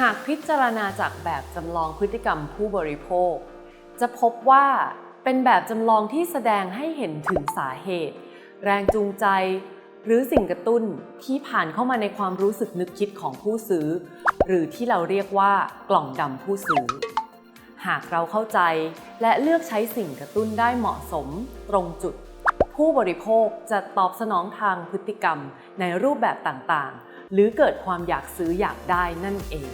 หากพิจารณาจากแบบจำลองพฤติกรรมผู้บริโภค จะพบว่าเป็นแบบจำลองที่แสดงให้เห็นถึงสาเหตุ แรงจูงใจ หรือสิ่งกระตุ้นที่ผ่านเข้ามาในความรู้สึกนึกคิดของผู้ซื้อ หรือที่เราเรียกว่ากล่องดำผู้ซื้อ หากเราเข้าใจและเลือกใช้สิ่งกระตุ้นได้เหมาะสมตรงจุด ผู้บริโภคจะตอบสนองทางพฤติกรรมในรูปแบบต่างๆ หรือเกิดความอยากซื้ออยากได้นั่นเอง